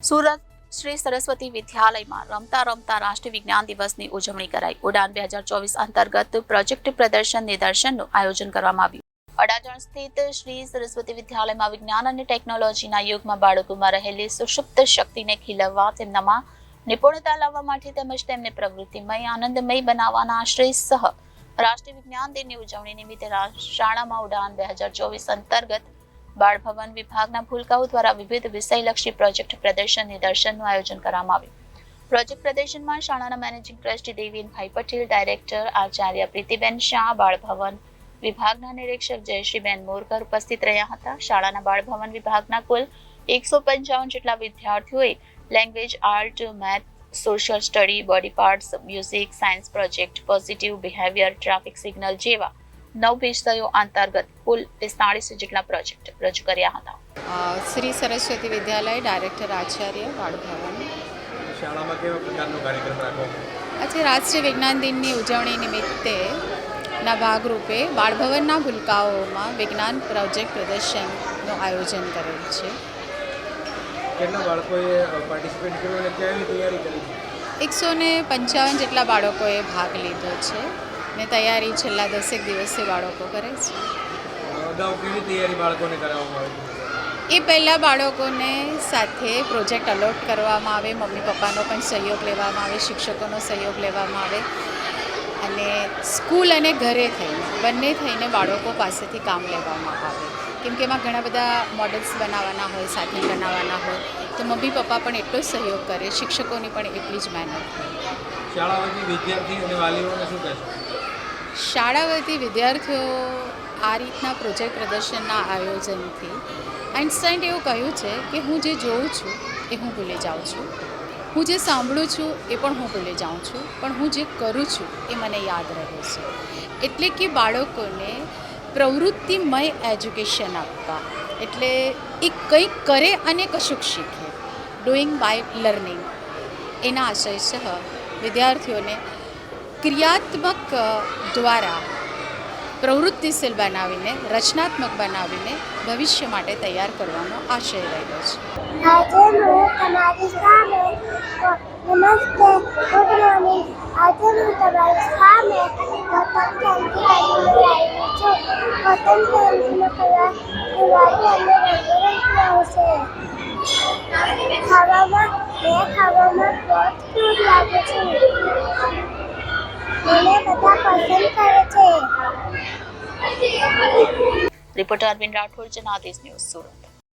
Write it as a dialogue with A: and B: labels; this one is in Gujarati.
A: સુરત શ્રી સરસ્વતી વિદ્યાલયમાં રમતા રમતા રાષ્ટ્રીય વિજ્ઞાન દિવસની ઉજવણી કરાઈ. ઉડાન બે અંતર્ગત પ્રોજેક્ટ પ્રદર્શન નિદર્શનનું આયોજન કરવામાં આવ્યું. અડાજણ સ્થિત શ્રી સરસ્વતી વિદ્યાલયમાં વિજ્ઞાન અને ટેકનોલોજીના યુગમાં બાળકોમાં રહેલી સુષુપ્ત શક્તિને ખીલવવા તેમનામાં નિપુણતા લાવવા માટે તેમજ તેમને પ્રવૃત્તિમય, આનંદમય બનાવવાના આશ્રય સહ રાષ્ટ્રીય વિજ્ઞાન દિનની ઉજવણી નિમિત્તે શાળામાં ઉડાન બે હજાર ચોવીસ અંતર્ગત બાળ ભવન વિભાગના ભૂલકાઓ દ્વારા વિવિધ વિષયલક્ષી પ્રોજેક્ટ પ્રદર્શન, નિદર્શનનું આયોજન કરવામાં આવ્યું. પ્રોજેક્ટ પ્રદર્શનમાં શાળાના managing trustee Devinbhai Patel, director Acharya Pritiben Shah, બાળ ભવન વિભાગના નિરીક્ષક જયશ્રીબેન મોરકર ઉપસ્થિત રહ્યા હતા. શાળાના બાળ ભવન વિભાગના કુલ એકસો પંચાવન જેટલા વિદ્યાર્થીઓએ language, art, math, social study, body parts, music, science project, positive behaviour, traffic signal જેવા નવ વિષયો અંતર્ગત કુલ પિસ્તાળીસ જેટલા પ્રોજેક્ટ રજૂ કર્યા હતા.
B: શ્રી સરસ્વતી વિદ્યાલય ડાયરેક્ટર આચાર્ય બાળભવન
C: શાળામાં કેવા પ્રકારનો કાર્યક્રમ રાખવામાં
B: આજે રાષ્ટ્રીય વિજ્ઞાન દિનની ઉજવણી નિમિત્તે ના ભાગરૂપે બાળભવનના ભૂલકાઓમાં વિજ્ઞાન પ્રોજેક્ટ પ્રદર્શનનું આયોજન કરેલ છે.
C: કેટલા બાળકોએ પાર્ટિસિપેટ કર્યું અને કેવી તૈયારી કરી છે?
B: એકસો ને પંચાવન જેટલા બાળકોએ ભાગ લીધો છે. ને તૈયારી છેલ્લા દસેક દિવસથી બાળકો કરે છે. એ પહેલાં બાળકોને સાથે પ્રોજેક્ટ અલોટ કરવામાં આવે મમ્મી પપ્પાનો પણ સહયોગ લેવામાં આવે શિક્ષકોનો સહયોગ લેવામાં આવે અને સ્કૂલ અને ઘરે થઈને બંને થઈને બાળકો પાસેથી કામ લેવામાં આવે. કેમ કે એમાં ઘણા બધા મોડલ્સ બનાવવાના હોય સાથે બનાવવાના હોય તો મમ્મી પપ્પા પણ એટલો જ સહયોગ કરે શિક્ષકોની પણ એટલી જ મહેનત. હોય
C: શાળા વિદ્યાર્થી અને વાલીઓને શું કહેશો?
B: શાળા વતી વિદ્યાર્થીઓ આ રીતના પ્રોજેક્ટ પ્રદર્શનના આયોજનથી આઇન્સ્ટાઈન એવું કહ્યું છે કે હું જે જોઉં છું એ હું ભૂલી જાઉં છું. હું જે સાંભળું છું એ પણ હું ભૂલી જાઉં છું. પણ હું જે કરું છું એ મને યાદ રહે છે. એટલે કે બાળકોને પ્રવૃત્તિમય એજ્યુકેશન આપવા. એટલે એ કંઈક કરે અને કશુંક શીખે. ડુઈંગ બાય લર્નિંગ એના આશય સહ વિદ્યાર્થીઓને ક્રિયાત્મક દ્વારા પ્રવૃત્તિશીલ બનાવીને, રચનાત્મક બનાવીને ભવિષ્ય માટે તૈયાર કરવાનો આશય રહ્યો છે.
D: ખાવામાં મેં ખાવામાં લાગે છે. મને બધા પસંદ કરે છે.
A: Reporter Arvind Rathod Janadesh news Surat.